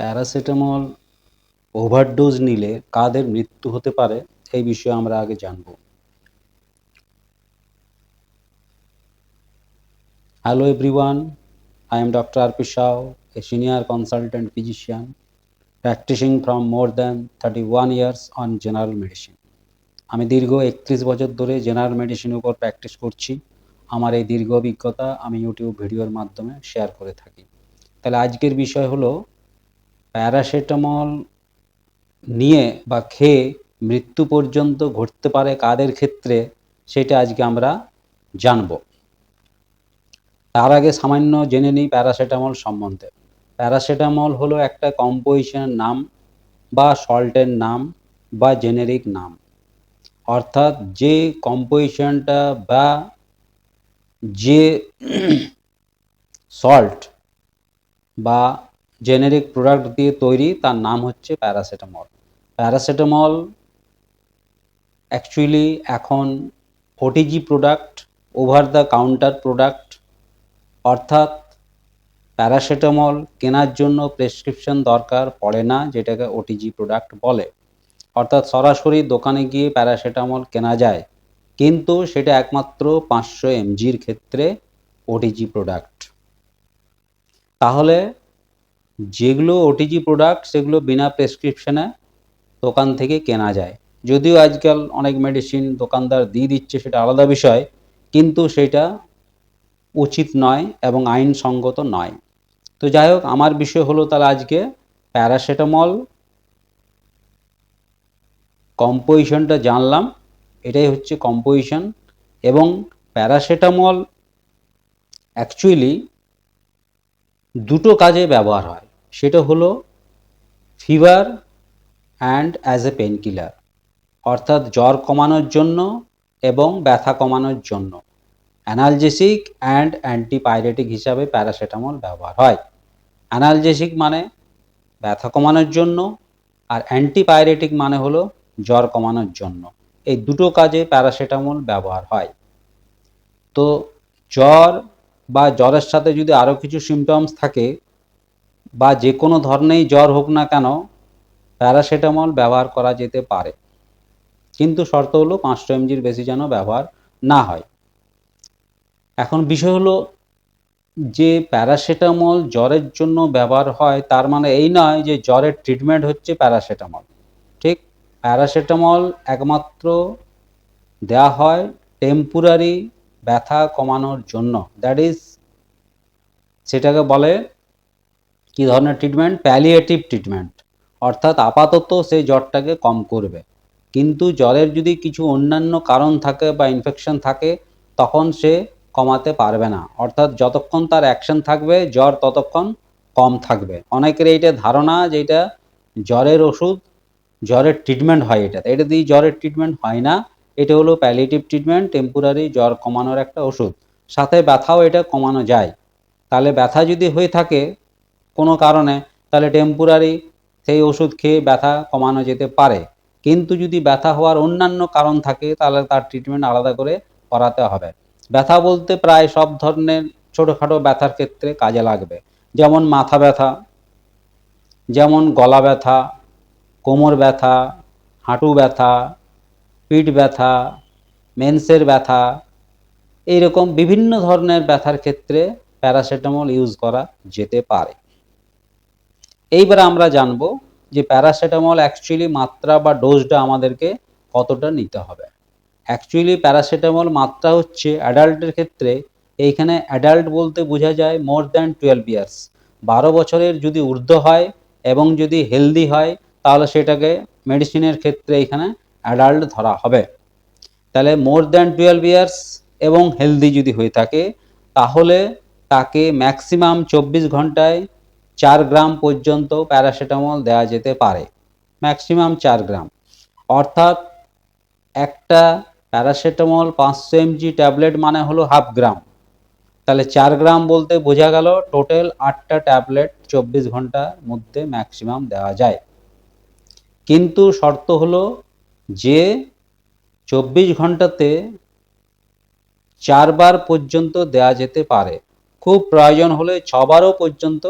Paracetamol overdose নিলে কাদের মৃত্যু হতে পারে, এই বিষয়ে আমরা আগে জানব। Hello everyone I am doctor R P Shaw a senior consultant physician practising from more than thirty one years on general medicine আমি দীর্ঘ একত্রিশ বছর ধরে জেনারেল মেডিসিনের উপর প্র্যাকটিস করছি। আমার এই দীর্ঘ অভিজ্ঞতা আমি ইউটিউব ভিডিওর মাধ্যমে শেয়ার করে থাকি। তাহলে আজকের বিষয় হলো প্যারাসিটামল নিয়ে বা খেয়ে মৃত্যু পর্যন্ত ঘটতে পারে কাদের ক্ষেত্রে, সেটা আজকে আমরা জানব। তার আগে সামান্য জেনে নিই প্যারাসিটামল সম্বন্ধে। প্যারাসিটামল হলো একটা কম্পোজিশনের নাম বা সল্টের নাম বা জেনেরিক নাম। অর্থাৎ যে কম্পোজিশনটা বা যে সল্ট বা জেনেরিক প্রোডাক্ট দিয়ে তৈরি, তার নাম হচ্ছে প্যারাসিটামল প্যারাসিটামল অ্যাকচুয়ালি এখন OTC product over the counter product অর্থাৎ প্যারাসিটামল কেনার জন্য প্রেসক্রিপশন দরকার পড়ে না, যেটাকে ওটিজি প্রোডাক্ট বলে। অর্থাৎ সরাসরি দোকানে গিয়ে প্যারাসিটামল কেনা যায়, কিন্তু সেটা একমাত্র পাঁচশো এমজির ক্ষেত্রে ওটিজি প্রোডাক্ট তাহলে যেগুলো ওটিজি প্রোডাক্ট সেগুলো বিনা প্রেসক্রিপশনে দোকান থেকে কেনা যায়। যদিও আজকাল অনেক মেডিসিন দোকানদার দিয়ে দিচ্ছে, সেটা আলাদা বিষয়, কিন্তু সেটা উচিত নয় এবং আইনসঙ্গত নয়। তো যাই হোক, আমার বিষয় হলো তাহলে আজকে প্যারাসিটামল কম্পোজিশনটা জানলাম, এটাই হচ্ছে কম্পোজিশন এবং প্যারাসিটামল অ্যাকচুয়ালি দুটো কাজে ব্যবহার হয়। সেটা হলো fever and as a painkiller অর্থাৎ জ্বর কমানোর জন্য এবং ব্যথা কমানোর জন্য। অ্যানালজেসিক অ্যান্ড অ্যান্টিপাইরেটিক হিসাবে প্যারাসিটামল ব্যবহার হয়। অ্যানালজেসিক মানে ব্যথা কমানোর জন্য আর অ্যান্টিপাইরেটিক মানে হলো জ্বর কমানোর জন্য। এই দুটো কাজে প্যারাসিটামল ব্যবহার হয়। তো জ্বর বা জ্বরের সাথে যদি আরও কিছু সিমটমস থাকে বা যে কোনো ধরনেরই জ্বর হোক না কেন, প্যারাসিটামল ব্যবহার করা যেতে পারে। কিন্তু শর্ত হলো পাঁচশো এমজির বেশি যেন ব্যবহার না হয়। এখন বিষয় হলো যে প্যারাসিটামল জ্বরের জন্য ব্যবহার হয়, তার মানে এই নয় যে জ্বরের ট্রিটমেন্ট হচ্ছে প্যারাসিটামল। ঠিক? প্যারাসিটামল একমাত্র দেওয়া হয় টেম্পোরারি ব্যথা কমানোর জন্য। দ্যাট ইজ সেটাকে বলে কি ধরনের ট্রিটমেন্ট প্যালিয়েটিভ ট্রিটমেন্ট অর্থাৎ আপাতত সেই জ্বরটাকে কম করবে। কিন্তু জ্বরের যদি কিছু অন্যান্য কারণ থাকে বা ইনফেকশন থাকে, তখন সে কমাতে পারবে না। অর্থাৎ যতক্ষণ তার অ্যাকশন থাকবে, জ্বর ততক্ষণ কম থাকবে। অনেকের এইটা ধারণা যে এটা জ্বরের ওষুধ, জ্বরের ট্রিটমেন্ট হয় এটা এটা দিয়ে জ্বরের ট্রিটমেন্ট হয় না। এটা হলো প্যালিয়েটিভ ট্রিটমেন্ট টেম্পোরারি জ্বর কমানোর একটা ওষুধ। সাথে ব্যথাও এটা কমানো যায়। তাহলে ব্যথা যদি হয়ে থাকে কোনো কারণে, তাহলে টেম্পোরারি সেই ওষুধ খেয়ে ব্যথা কমানো যেতে পারে। কিন্তু যদি ব্যথা হওয়ার অন্যান্য কারণ থাকে, তাহলে তার ট্রিটমেন্ট আলাদা করে করাতে হবে। ব্যথা বলতে প্রায় সব ধরনের ছোটোখাটো ব্যথার ক্ষেত্রে কাজে লাগবে। যেমন মাথা ব্যথা, যেমন গলা ব্যথা, কোমর ব্যথা, হাঁটু ব্যথা, পিঠ ব্যথা মেন্সের ব্যথা, এইরকম বিভিন্ন ধরনের ব্যথার ক্ষেত্রে প্যারাসিটামল ইউজ করা যেতে পারে। এইবার আমরা জানব যে প্যারাসিটামল অ্যাকচুয়ালি মাত্রা বা ডোজটা আমাদেরকে কতটা নিতে হবে। অ্যাকচুয়ালি প্যারাসিটামল মাত্রা হচ্ছে অ্যাডাল্টের ক্ষেত্রে এইখানে অ্যাডাল্ট বলতে বোঝা যায় মোর দ্যান টুয়েলভ ইয়ার্স বারো বছরের যদি ঊর্ধ্ব হয় এবং যদি হেলদি হয়, তাহলে সেটাকে মেডিসিনের ক্ষেত্রে এখানে অ্যাডাল্ট ধরা হবে। তাহলে মোর দ্যান টুয়েলভ ইয়ার্স এবং হেলদি যদি হয়ে থাকে, তাহলে তাকে ম্যাক্সিমাম চব্বিশ ঘন্টায় চার গ্রাম পর্যন্ত প্যারাসিটামল দেওয়া যেতে পারে। ম্যাক্সিমাম চার গ্রাম। অর্থাৎ একটা প্যারাসিটামল পাঁচশো এমজি ট্যাবলেট মানে হলো হাফ গ্রাম। তাহলে চার গ্রাম বলতে বোঝা গেল, টোটাল আটটা ট্যাবলেট চব্বিশ ঘণ্টার মধ্যে ম্যাক্সিমাম দেওয়া যায়। কিন্তু শর্ত হলো যে চব্বিশ ঘন্টাতে চারবার পর্যন্ত দেওয়া যেতে পারে। খুব প্রয়োজন হলে ছবারও পর্যন্ত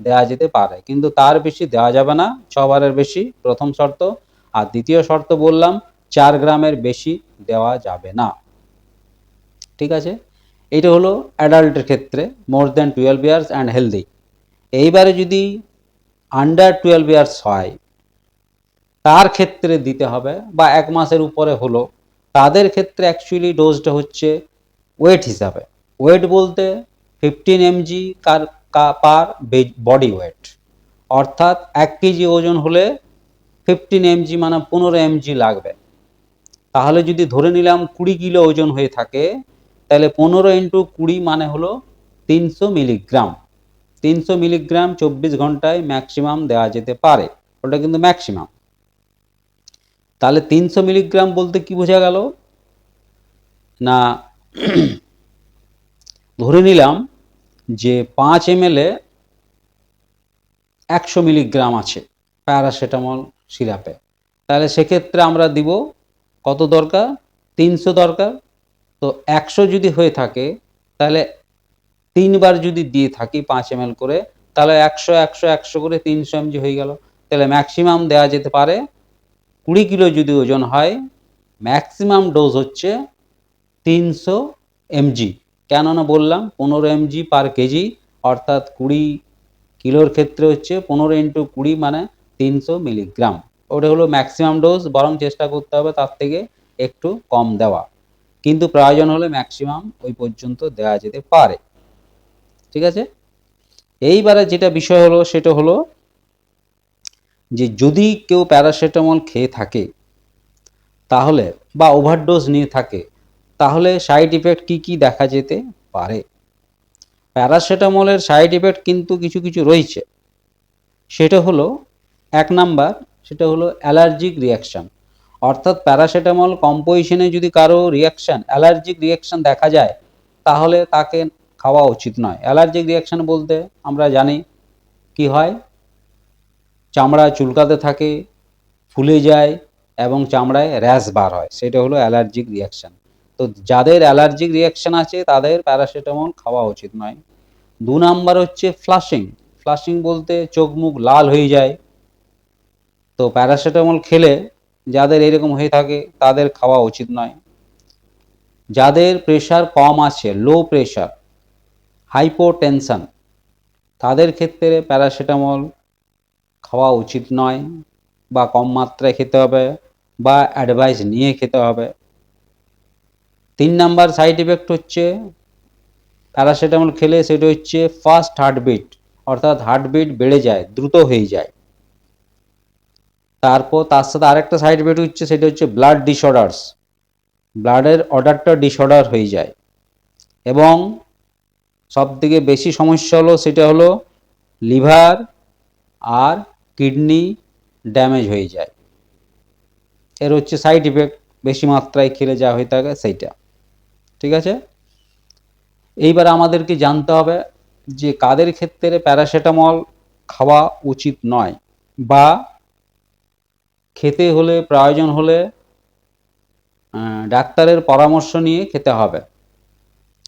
দেওয়া যেতে পারে। কিন্তু তার বেশি দেওয়া যাবে না ছবারের বেশি, প্রথম শর্ত। আর দ্বিতীয় শর্ত বললাম, চার গ্রামের বেশি দেওয়া যাবে না। ঠিক আছে? এটা হলো অ্যাডাল্টের ক্ষেত্রে more than twelve years and healthy এইবারে যদি আন্ডার টুয়েলভ ইয়ার্স হয়, তার ক্ষেত্রে দিতে হবে বা এক মাসের উপরে হলো, তাদের ক্ষেত্রে অ্যাকচুয়ালি ডোজটা হচ্ছে ওয়েট হিসাবে। ওয়েট বলতে ফিফটিন এমজি কার পার বডি ওয়েট অর্থাৎ এক কেজি ওজন হলে ফিফটিন এমজি মানে পনেরো এমজি লাগবে। তাহলে যদি ধরে নিলাম কুড়ি কিলো ওজন হয়ে থাকে, তাহলে পনেরো ইন্টু কুড়ি মানে হলো তিনশো মিলিগ্রাম তিনশো মিলিগ্রাম চব্বিশ ঘন্টায় ম্যাক্সিমাম দেওয়া যেতে পারে। ওটা কিন্তু ম্যাক্সিমাম তাহলে তিনশো মিলিগ্রাম বলতে কি বোঝা গেল? না, ধরে নিলাম যে পাঁচ এম এ একশো মিলিগ্রাম আছে প্যারাসিটামল সিরাপে। তাহলে সেক্ষেত্রে আমরা দিব কত দরকার? তিনশো দরকার। তো একশো যদি হয়ে থাকে, তাহলে তিনবার যদি দিয়ে থাকি পাঁচ এম করে, তাহলে একশো একশো একশো করে তিনশো এমজি হয়ে গেল। তাহলে ম্যাক্সিমাম দেওয়া যেতে পারে কুড়ি কিলো যদি ওজন হয় ম্যাক্সিমাম ডোজ হচ্ছে তিনশো এমজি কেননা বললাম পনেরো এমজি পার কেজি, অর্থাৎ কুড়ি কিলোর ক্ষেত্রে হচ্ছে পনেরো ইন্টু কুড়ি মানে তিনশো মিলিগ্রাম ওটা হলো ম্যাক্সিমাম ডোজ বরং চেষ্টা করতে হবে তার থেকে একটু কম দেওয়া। কিন্তু প্রয়োজন হলে ম্যাক্সিমাম ওই পর্যন্ত দেওয়া যেতে পারে। ঠিক আছে? এইবারে যেটা বিষয় হলো, সেটা হলো যে যদি কেউ প্যারাসিটামল খেয়ে থাকে, তাহলে বা ওভারডোজ নিয়ে থাকে তাহলে সাইড ইফেক্ট কি কি দেখা যেতে পারে? প্যারাসিটামলের সাইড ইফেক্ট কিন্তু কিছু কিছু রয়েছে। সেটা হলো, এক নাম্বার, সেটা হলো অ্যালার্জিক রিয়াকশান অর্থাৎ প্যারাসিটামল কম্পোজিশনে যদি কারও রিয়াকশান অ্যালার্জিক রিয়াকশান দেখা যায়, তাহলে তাকে খাওয়া উচিত নয়। অ্যালার্জিক রিয়াকশান বলতে আমরা জানি কি হয়? চামড়া চুলকাতে থাকে, ফুলে যায় এবং চামড়ায় র্যাশ বার হয়। সেটা হলো অ্যালার্জিক রিয়াকশান তো যাদের অ্যালার্জিক রিয়াকশান আছে, তাদের প্যারাসিটামল খাওয়া উচিত নয়। দু নাম্বার হচ্ছে ফ্লাশিং ফ্লাশিং বলতে চোখ মুখ লাল হয়ে যায়। তো প্যারাসিটামল খেলে যাদের এরকম হয়ে থাকে, তাদের খাওয়া উচিত নয়। যাদের প্রেশার কম আছে লো প্রেশার হাইপোটেনশন তাদের ক্ষেত্রে প্যারাসিটামল খাওয়া উচিত নয় বা কম মাত্রায় খেতে হবে বা অ্যাডভাইস নিয়ে খেতে হবে। তিন নাম্বার সাইড এফেক্ট হচ্ছে প্যারাসিটামল খেলে সেটা হচ্ছে ফার্স্ট হার্টবিট অর্থাৎ হার্টবিট বেড়ে যায়, দ্রুত হয়ে যায়। তারপর তার সাথে আরেকটা সাইড এফেক্ট হচ্ছে, সেটা হচ্ছে ব্লাড ডিসঅর্ডার্স ব্লাডের অর্ডারটা ডিসঅর্ডার হয়ে যায়। এবং সব থেকে বেশি সমস্যা হলো, সেটা হলো লিভার আর কিডনি ড্যামেজ হয়ে যায়। এর হচ্ছে সাইড ইফেক্ট বেশি মাত্রায় খেলে যা হয়ে থাকে সেইটা। ঠিক আছে? এইবার আমাদেরকে জানতে হবে যে কাদের ক্ষেত্রে প্যারাসিটামল খাওয়া উচিত নয় বা খেতে হলে, প্রয়োজন হলে ডাক্তারের পরামর্শ নিয়ে খেতে হবে।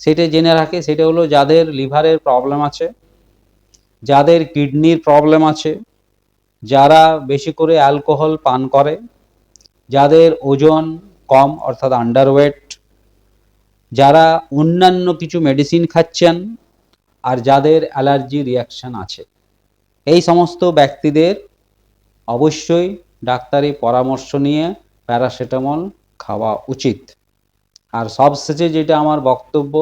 সেটা জেনে রাখে, সেটা হলো যাদের লিভারের প্রবলেম আছে, যাদের কিডনির প্রবলেম আছে, যারা বেশি করে অ্যালকোহল পান করে, যাদের ওজন কম, অর্থাৎ আন্ডারওয়েট যারা অন্যান্য কিছু মেডিসিন খাচ্ছেন আর যাদের অ্যালার্জি রিয়াকশান আছে। এই সমস্ত ব্যক্তিদের অবশ্যই ডাক্তারি পরামর্শ নিয়ে প্যারাসিটামল খাওয়া উচিত। আর সবশেষে যেটা আমার বক্তব্য,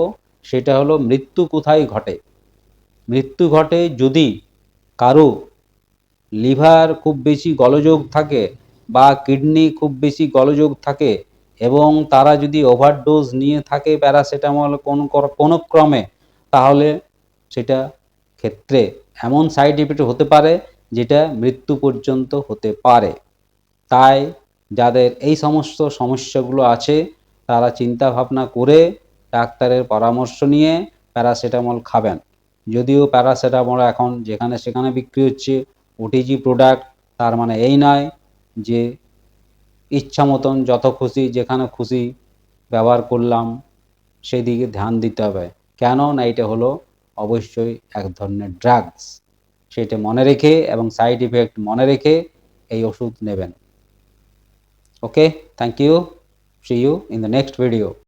সেটা হলো মৃত্যু কোথায় ঘটে? মৃত্যু ঘটে যদি কারও লিভার খুব বেশি গলযোগ থাকে বা কিডনি খুব বেশি গলযোগ থাকে এবং তারা যদি ওভারডোজ নিয়ে থাকে প্যারাসিটামল কোনো কোনো ক্রমে, তাহলে সেটা ক্ষেত্রে এমন সাইড ইফেক্ট হতে পারে যেটা মৃত্যু পর্যন্ত হতে পারে। তাই যাদের এই সমস্ত সমস্যাগুলো আছে, তারা চিন্তা ভাবনা করে ডাক্তারের পরামর্শ নিয়ে প্যারাসিটামল খাবেন। যদিও প্যারাসিটামল এখন যেখানে সেখানে বিক্রি হচ্ছে, ওটিজি প্রোডাক্ট তার মানে এই নয় যে ইচ্ছা মতন, যত খুশি, যেখানে খুশি ব্যবহার করলাম, সেদিকে ধ্যান দিতে হবে। কেন না, এটা হলো অবশ্যই এক ধরনের ড্রাগস সেটা মনে রেখে এবং সাইড ইফেক্ট মনে রেখে এই ওষুধ নেবেন। Okay thank you see you in the next video